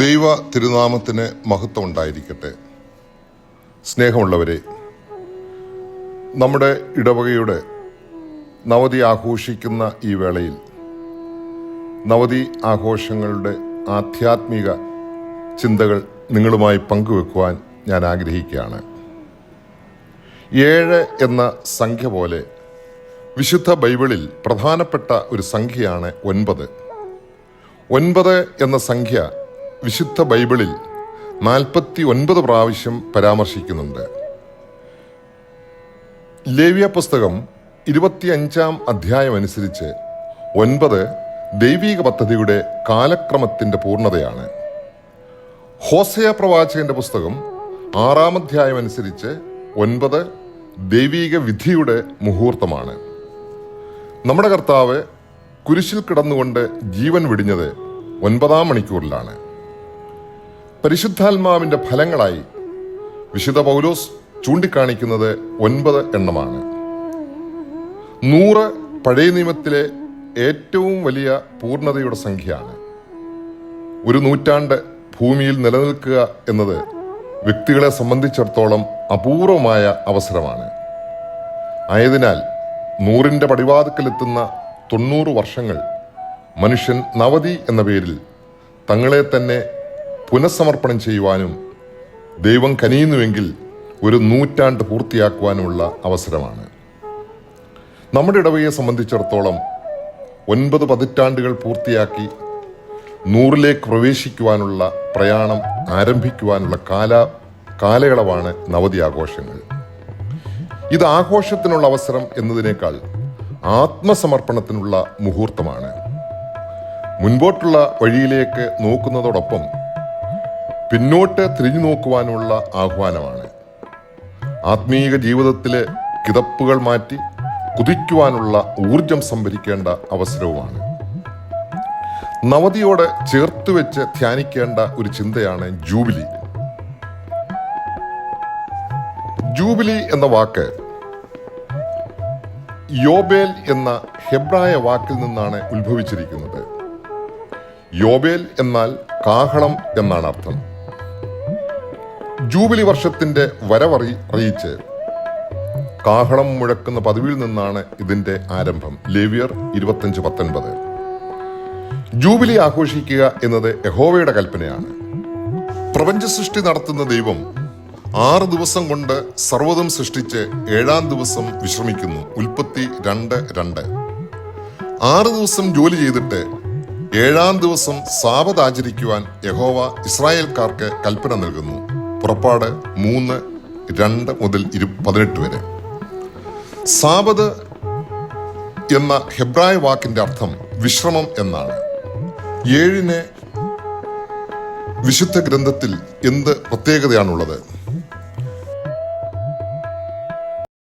ദൈവ തിരുനാമത്തിന് മഹത്വം ഉണ്ടായിരിക്കട്ടെ. സ്നേഹമുള്ളവരെ നമ്മുടെ ഇടവകയുടെ നവതി ആഘോഷിക്കുന്ന ഈ വേളയിൽ നവതി ആഘോഷങ്ങളുടെ ആധ്യാത്മിക ചിന്തകൾ നിങ്ങളുമായി പങ്കുവെക്കുവാൻ ഞാൻ ആഗ്രഹിക്കുകയാണ്. ഏഴ് എന്ന സംഖ്യ പോലെ വിശുദ്ധ ബൈബിളിൽ പ്രധാനപ്പെട്ട ഒരു സംഖ്യയാണ് ഒൻപത്. ഒൻപത് എന്ന സംഖ്യ വിശുദ്ധ ബൈബിളിൽ നാൽപ്പത്തി ഒൻപത് പ്രാവശ്യം പരാമർശിക്കുന്നുണ്ട്. ലേവ്യ പുസ്തകം ഇരുപത്തിയഞ്ചാം അധ്യായം അനുസരിച്ച് ഒൻപത് ദൈവീക പദ്ധതിയുടെ കാലക്രമത്തിന്റെ പൂർണതയാണ്. ഹോസയ പ്രവാചകന്റെ പുസ്തകം ആറാം അധ്യായം അനുസരിച്ച് ഒൻപത് ദൈവീക വിധിയുടെ മുഹൂർത്തമാണ്. നമ്മുടെ കർത്താവ് കുരിശിൽ കിടന്നുകൊണ്ട് ജീവൻ വെടിഞ്ഞത് ഒൻപതാം മണിക്കൂറിലാണ്. പരിശുദ്ധാത്മാവിന്റെ ഫലങ്ങളായി വിശുദ്ധ പൗലോസ് ചൂണ്ടിക്കാണിക്കുന്നത് ഒൻപത് എണ്ണമാണ്. നൂറ് പഴയ നിയമത്തിലെ ഏറ്റവും വലിയ പൂർണതയുടെ സംഖ്യയാണ്. ഒരു നൂറ്റാണ്ട് ഭൂമിയിൽ നിലനിൽക്കുക എന്നത് വ്യക്തികളെ സംബന്ധിച്ചിടത്തോളം അപൂർവമായ അവസരമാണ്. ആയതിനാൽ നൂറിന്റെ പടിവാതുക്കലെത്തുന്ന തൊണ്ണൂറ് വർഷങ്ങൾ മനുഷ്യൻ നവതി എന്ന പേരിൽ തങ്ങളെ തന്നെ പുനഃസമർപ്പണം ചെയ്യുവാനും ദൈവം കനിയുന്നുവെങ്കിൽ ഒരു നൂറ്റാണ്ട് പൂർത്തിയാക്കുവാനുമുള്ള അവസരമാണ്. നമ്മുടെ ഇടവയെ സംബന്ധിച്ചിടത്തോളം ഒൻപത് പതിറ്റാണ്ടുകൾ പൂർത്തിയാക്കി നൂറിലേക്ക് പ്രവേശിക്കുവാനുള്ള പ്രയാണം ആരംഭിക്കുവാനുള്ള കാല കാലയളവാണ് നവതി ആഘോഷങ്ങൾ. ഇത് ആഘോഷത്തിനുള്ള അവസരം എന്നതിനേക്കാൾ ആത്മസമർപ്പണത്തിനുള്ള മുഹൂർത്തമാണ്. മുൻപോട്ടുള്ള വഴിയിലേക്ക് നോക്കുന്നതോടൊപ്പം പിന്നോട്ട് തിരിഞ്ഞു നോക്കുവാനുള്ള ആഹ്വാനമാണ്. ആത്മീയ ജീവിതത്തിലെ കിതപ്പുകൾ മാറ്റി കുതിക്കുവാനുള്ള ഊർജം സംഭരിക്കേണ്ട അവസരവുമാണ്. നവതിയോട് ചേർത്ത് വെച്ച് ധ്യാനിക്കേണ്ട ഒരു ചിന്തയാണ് ജൂബിലി. ജൂബിലി എന്ന വാക്ക് യോബേൽ എന്ന ഹെബ്രായ വാക്കിൽ നിന്നാണ് ഉത്ഭവിച്ചിരിക്കുന്നത്. യോബേൽ എന്നാൽ കാഹളം എന്നാണ് അർത്ഥം. ജൂബിലി വർഷത്തിന്റെ വരവറി അറിയിച്ച് കാഹളം മുഴക്കുന്ന പതിവിൽ നിന്നാണ് ഇതിന്റെ ആരംഭം. ലേവിയർ ഇരുപത്തഞ്ച് പത്തൊൻപത്. ജൂബിലി ആഘോഷിക്കുക എന്നത് യഹോവയുടെ കൽപ്പനയാണ്. പ്രപഞ്ച സൃഷ്ടി നടത്തുന്ന ദൈവം ആറ് ദിവസം കൊണ്ട് സർവതും സൃഷ്ടിച്ച് ഏഴാം ദിവസം വിശ്രമിക്കുന്നു. ഉൽപ്പത്തി രണ്ട് രണ്ട്. ആറ് ദിവസം ജോലി ചെയ്തിട്ട് ഏഴാം ദിവസം സാപത് ആചരിക്കുവാൻ യഹോവ ഇസ്രായേൽക്കാർക്ക് കൽപ്പന നൽകുന്നു. പുറപ്പാട് മൂന്ന് രണ്ട് മുതൽ ഇരു പതിനെട്ട് വരെ. സാബത് എന്ന ഹെബ്രായ വാക്കിന്റെ അർത്ഥം വിശ്രമം എന്നാണ്. ഏഴിന് വിശുദ്ധ ഗ്രന്ഥത്തിൽ എന്ത് പ്രത്യേകതയാണുള്ളത്?